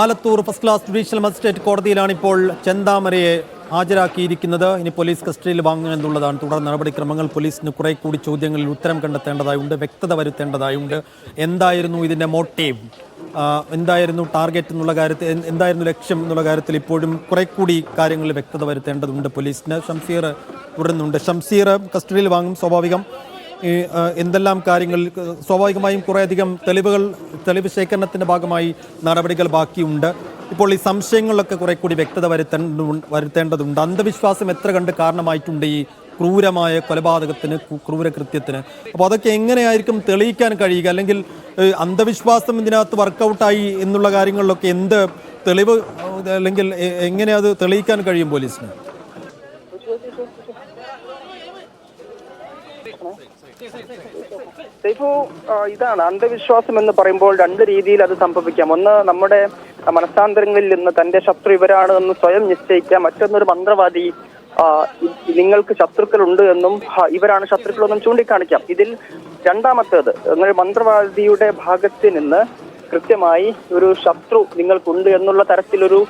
Alathur first class judicial magistrate കോടതിയിലാണ് ഇപ്പോൾ ചെന്താമരയെ ഹാജരാക്കിയിരിക്കുന്നത്. ഇനി പോലീസ് കസ്റ്റഡിയിൽ വാങ്ങുക എന്നുള്ളതാണ് തുടർ നടപടിക്രമങ്ങൾ. പോലീസിന് കുറെ കൂടി ചോദ്യങ്ങളിൽ ഉത്തരം കണ്ടെത്തേണ്ടതായുണ്ട് വ്യക്തത വരുത്തേണ്ടതായുണ്ട്. എന്തായിരുന്നു ഇതിന്റെ മോട്ടീവ് എന്തായിരുന്നു ടാർഗറ്റ് എന്നുള്ള കാര്യത്തിൽ എന്ത് എന്തായിരുന്നു ലക്ഷ്യം എന്നുള്ള കാര്യത്തിൽ ഇപ്പോഴും കുറെ കൂടി കാര്യങ്ങളിൽ വ്യക്തത വരുത്തേണ്ടതുണ്ട് പോലീസിന്. ഷംസീർ തുടരുന്നുണ്ട് ഷംസീർ കസ്റ്റഡിയിൽ വാങ്ങും സ്വാഭാവികം. എന്തെല്ലാം കാര്യങ്ങൾ സ്വാഭാവികമായും കുറേയധികം തെളിവുകൾ തെളിവ് ശേഖരണത്തിന്റെ ഭാഗമായി നടപടികൾ ബാക്കിയുണ്ട്. ഇപ്പോൾ ഈ സംശയങ്ങളിലൊക്കെ കുറെ കൂടി വ്യക്തത വരുത്തേണ്ട വരുത്തേണ്ടതുണ്ട്. അന്ധവിശ്വാസം എത്ര കണ്ട് കാരണമായിട്ടുണ്ട് ഈ ക്രൂരമായ കൊലപാതകത്തിന് ക്രൂരകൃത്യത്തിന്? അപ്പോൾ അതൊക്കെ എങ്ങനെയായിരിക്കും തെളിയിക്കാൻ കഴിയുക? അല്ലെങ്കിൽ അന്ധവിശ്വാസം ഇതിനകത്ത് വർക്കൗട്ടായി എന്നുള്ള കാര്യങ്ങളിലൊക്കെ എന്ത് തെളിവ് അല്ലെങ്കിൽ എങ്ങനെ അത് തെളിയിക്കാൻ കഴിയും പോലീസിന്? സൈഫു ഇതാണ് അന്ധവിശ്വാസം എന്ന് പറയുമ്പോൾ രണ്ട് രീതിയിൽ അത് സംഭവിക്കാം. ഒന്ന് നമ്മുടെ മനസ്സാന്തരങ്ങളിൽ നിന്ന് തന്റെ ശത്രു ഇവരാണ് എന്ന് സ്വയം നിശ്ചയിക്കാം. മറ്റൊന്നൊരു മന്ത്രവാദി നിങ്ങൾക്ക് ശത്രുക്കളുണ്ട് എന്നും ഇവരാണ് ശത്രുക്കളെന്നും ചൂണ്ടിക്കാണിക്കാം. ഇതിൽ രണ്ടാമത്തേത് എന്നൊരു മന്ത്രവാദിയുടെ ഭാഗത്ത് നിന്ന് കൃത്യമായി ഒരു ശത്രു നിങ്ങൾക്കുണ്ട് എന്നുള്ള തരത്തിലൊരു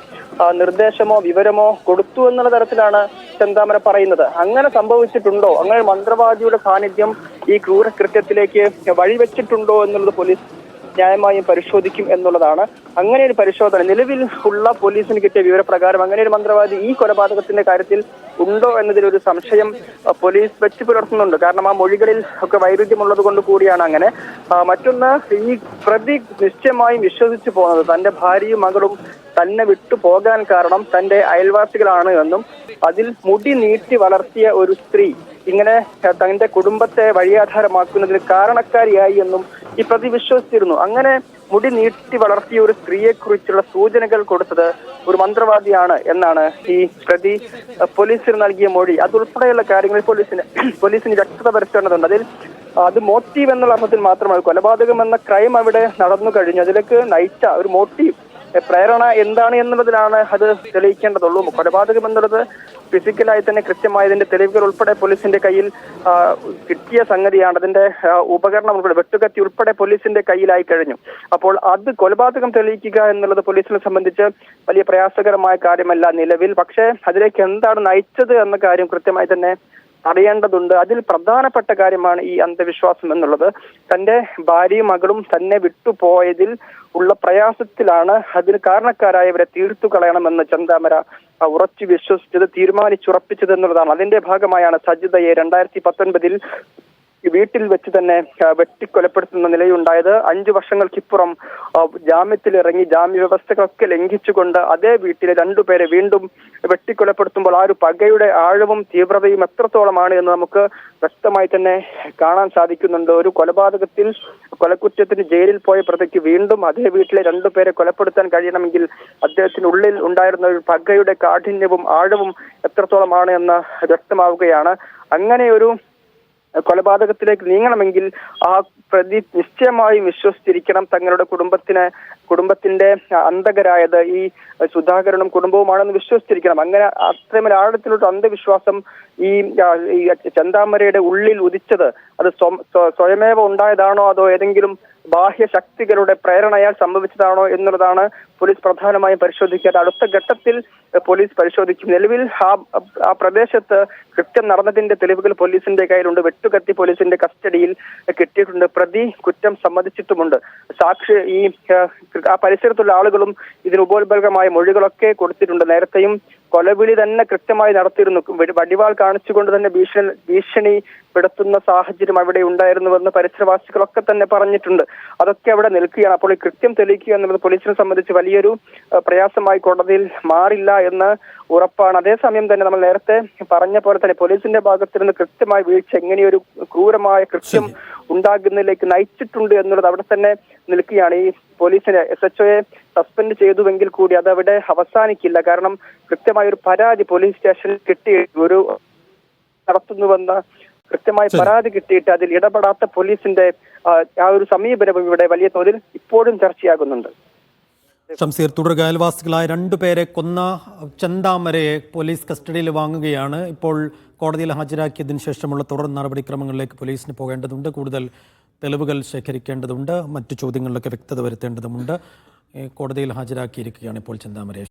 നിർദ്ദേശമോ വിവരമോ കൊടുത്തു എന്നുള്ള തരത്തിലാണ് ചെന്താമര പറയുന്നത്. അങ്ങനെ സംഭവിച്ചിട്ടുണ്ടോ? അങ്ങനെ മന്ത്രവാദിയുടെ സാന്നിധ്യം ഈ ക്രൂരകൃത്യത്തിലേക്ക് വഴിവെച്ചിട്ടുണ്ടോ എന്നുള്ളത് പോലീസ് ന്യായമായും പരിശോധിക്കും എന്നുള്ളതാണ്. അങ്ങനെ ഒരു പരിശോധന നിലവിൽ ഉള്ള പോലീസിന് കിട്ടിയ വിവരപ്രകാരം അങ്ങനെ ഒരു മന്ത്രവാദി ഈ കൊലപാതകത്തിന്റെ കാര്യത്തിൽ ഉണ്ടോ എന്നതിലൊരു സംശയം പോലീസ് വെച്ച് പുലർത്തുന്നുണ്ട്. കാരണം ആ മൊഴികളിൽ ഒക്കെ വൈരുദ്ധ്യമുള്ളത് കൊണ്ട് കൂടിയാണ് അങ്ങനെ. മറ്റൊന്ന് ഈ പ്രതി നിശ്ചയമായും വിശ്വസിച്ചു പോകുന്നത് തന്റെ ഭാര്യയും മകളും തന്നെ വിട്ടു പോകാൻ കാരണം തന്റെ അയൽവാസികളാണ് എന്നും അതിൽ മുടി നീട്ടി വളർത്തിയ ഒരു സ്ത്രീ ഇങ്ങനെ തന്റെ കുടുംബത്തെ വഴിയാധാരമാക്കുന്നതിന് കാരണക്കാരിയായി എന്നും ഈ പ്രതി വിശ്വസിച്ചിരുന്നു. അങ്ങനെ മുടി നീട്ടി വളർത്തിയ ഒരു സ്ത്രീയെക്കുറിച്ചുള്ള സൂചനകൾ കൊടുത്തത് ഒരു മന്ത്രവാദിയാണ് എന്നാണ് ഈ പ്രതി പോലീസിന് നൽകിയ മൊഴി. അതുൾപ്പെടെയുള്ള കാര്യങ്ങളിൽ പോലീസിന് പോലീസിന് വ്യക്തത വരുത്തേണ്ടതുണ്ട്. അതിൽ അത് മോട്ടീവ് എന്നുള്ള അർത്ഥത്തിൽ മാത്രമാണ് കൊലപാതകം എന്ന ക്രൈം അവിടെ നടന്നു കഴിഞ്ഞു. അതിലേക്ക് നയിച്ച ഒരു മോട്ടീവ് പ്രേരണ എന്താണ് എന്നുള്ളതിലാണ് അത് തെളിയിക്കേണ്ടതുള്ളൂ. കൊലപാതകം എന്നുള്ളത് ഫിസിക്കലായി തന്നെ കൃത്യമായതിന്റെ തെളിവുകൾ ഉൾപ്പെടെ പോലീസിന്റെ കയ്യിൽ കിട്ടിയ സംഗതിയാണ്. അതിന്റെ ഉപകരണം ഉൾപ്പെടെ വെട്ടുകത്തി ഉൾപ്പെടെ പോലീസിന്റെ കയ്യിലായി കഴിഞ്ഞു. അപ്പോൾ അത് കൊലപാതകം തെളിയിക്കുക എന്നുള്ളത് പോലീസിനെ സംബന്ധിച്ച് വലിയ പ്രയാസകരമായ കാര്യമല്ല നിലവിൽ. പക്ഷേ അതിലേക്ക് എന്താണ് നയിച്ചത് എന്ന കാര്യം കൃത്യമായി തന്നെ അറിയേണ്ടതുണ്ട്. അതിൽ പ്രധാനപ്പെട്ട കാര്യമാണ് ഈ അന്ധവിശ്വാസം എന്നുള്ളത്. തന്റെ ഭാര്യയും മകളും തന്നെ വിട്ടുപോയതിൽ ഉള്ള പ്രയാസത്തിലാണ് അതിന് കാരണക്കാരായവരെ തീർത്തു കളയണമെന്ന് ചന്താമര ഉറച്ചു വിശ്വസിച്ചത് തീരുമാനിച്ചുറപ്പിച്ചത് എന്നുള്ളതാണ്. അതിന്റെ ഭാഗമായാണ് സജിതയെ രണ്ടായിരത്തി പത്തൊൻപതിൽ വീട്ടിൽ വെച്ച് തന്നെ വെട്ടിക്കൊലപ്പെടുത്തുന്ന നിലയുണ്ടായത്. അഞ്ചു വർഷങ്ങൾക്കിപ്പുറം ജാമ്യത്തിൽ ഇറങ്ങി ജാമ്യ വ്യവസ്ഥകളൊക്കെ ലംഘിച്ചുകൊണ്ട് അതേ വീട്ടിലെ രണ്ടുപേരെ വീണ്ടും വെട്ടിക്കൊലപ്പെടുത്തുമ്പോൾ ആ ഒരു പകയുടെ ആഴവും തീവ്രതയും എത്രത്തോളമാണ് എന്ന് നമുക്ക് വ്യക്തമായി തന്നെ കാണാൻ സാധിക്കുന്നുണ്ട്. ഒരു കൊലപാതകത്തിൽ കൊലക്കുറ്റത്തിന് ജയിലിൽ പോയ പ്രതിക്ക് വീണ്ടും അതേ വീട്ടിലെ രണ്ടുപേരെ കൊലപ്പെടുത്താൻ കഴിയണമെങ്കിൽ അദ്ദേഹത്തിനുള്ളിൽ ഉണ്ടായിരുന്ന ഒരു പകയുടെ കാഠിന്യവും ആഴവും എത്രത്തോളമാണ് എന്ന് വ്യക്തമാവുകയാണ്. അങ്ങനെ ഒരു കൊലപാതകത്തിലേക്ക് നീങ്ങണമെങ്കിൽ ആ പ്രതി നിശ്ചയമായും വിശ്വസിച്ചിരിക്കണം തങ്ങളുടെ കുടുംബത്തിന് കുടുംബത്തിന്റെ അന്തകരായത് ഈ സുധാകരനും കുടുംബവുമാണെന്ന് വിശ്വസിച്ചിരിക്കണം. അങ്ങനെ അത്രമേൽ ആഴത്തിലുള്ള അന്ധവിശ്വാസം ഈ ചന്താമരയുടെ ഉള്ളിൽ ഉദിച്ചത്. അത് സ്വ- സ്വ- സ്വയമേവ ഉണ്ടായതാണോ അതോ ഏതെങ്കിലും ബാഹ്യ ശക്തികളുടെ പ്രേരണയാൽ സംഭവിച്ചതാണോ എന്നുള്ളതാണ് പോലീസ് പ്രധാനമായും പരിശോധിക്കാത്ത അടുത്ത ഘട്ടത്തിൽ പോലീസ് പരിശോധിക്കും. നിലവിൽ ആ പ്രദേശത്ത് കൃത്യം നടന്നതിന്റെ തെളിവുകൾ പോലീസിന്റെ കയ്യിലുണ്ട്. വെട്ടുകത്തി പോലീസിന്റെ കസ്റ്റഡിയിൽ കിട്ടിയിട്ടുണ്ട്. പ്രതി കുറ്റം സമ്മതിച്ചിട്ടുമുണ്ട്. സാക്ഷി ഈ ആ, പരിസരത്തുള്ള ആളുകളും ഇതിന് ഉപോത്ബലകമായ മൊഴികളൊക്കെ കൊടുത്തിട്ടുണ്ട്. നേരത്തെയും കൊലവിളി തന്നെ കൃത്യമായി നടത്തിയിരുന്നു. വെടി- വടിവാൾ കാണിച്ചുകൊണ്ട് തന്നെ ഭീഷണി ഭീഷണി പെടുത്തുന്ന സാഹചര്യം അവിടെ ഉണ്ടായിരുന്നുവെന്ന് പരിസരവാസികളൊക്കെ തന്നെ പറഞ്ഞിട്ടുണ്ട്. അതൊക്കെ അവിടെ നിൽക്കുകയാണ്. അപ്പോൾ ഈ കൃത്യം തെളിയിക്കുക എന്നുള്ളത് പോലീസിനെ സംബന്ധിച്ച് വലിയൊരു പ്രയാസമായി കോടതിയിൽ മാറില്ല എന്ന് ഉറപ്പാണ്. അതേസമയം തന്നെ നമ്മൾ നേരത്തെ പറഞ്ഞ പോലെ തന്നെ പോലീസിന്റെ ഭാഗത്തു നിന്ന് കൃത്യമായ വീഴ്ച എങ്ങനെയൊരു ക്രൂരമായ കൃത്യം ഉണ്ടാകുന്നതിലേക്ക് നയിച്ചിട്ടുണ്ട് എന്നുള്ളത് അവിടെ തന്നെ നിൽക്കുകയാണ്. ഈ പോലീസിനെ എസ് എച്ച് ഒയെ സസ്പെൻഡ് ചെയ്തുവെങ്കിൽ കൂടി അത് അവിടെ അവസാനിക്കില്ല. കാരണം കൃത്യമായ ഒരു പരാതി പോലീസ് സ്റ്റേഷനിൽ കിട്ടി ഒരു നടത്തുന്നുവെന്ന കൃത്യമായ പരാതി കിട്ടിയിട്ട് അതിൽ ഇടപെടാത്ത പോലീസിന്റെ ആ, ഒരു സമീപനവും ഇവിടെ വലിയ തോതിൽ ഇപ്പോഴും ചർച്ചയാകുന്നുണ്ട്. ഷംസീർ തുടരുക അയൽവാസികളായ രണ്ടുപേരെ കൊന്ന ചന്താമരയെ പോലീസ് കസ്റ്റഡിയിൽ വാങ്ങുകയാണ്. ഇപ്പോൾ കോടതിയിൽ ഹാജരാക്കിയതിനു ശേഷമുള്ള തുടർ നടപടിക്രമങ്ങളിലേക്ക് പോലീസിന് പോകേണ്ടതുണ്ട്. കൂടുതൽ തെളിവുകൾ ശേഖരിക്കേണ്ടതുണ്ട്. മറ്റു ചോദ്യങ്ങളിലൊക്കെ വ്യക്തത വരുത്തേണ്ടതുണ്ട് കോടതിയിൽ ഹാജരാക്കിയിരിക്കുകയാണ് ഇപ്പോൾ ചെന്താമരയെ.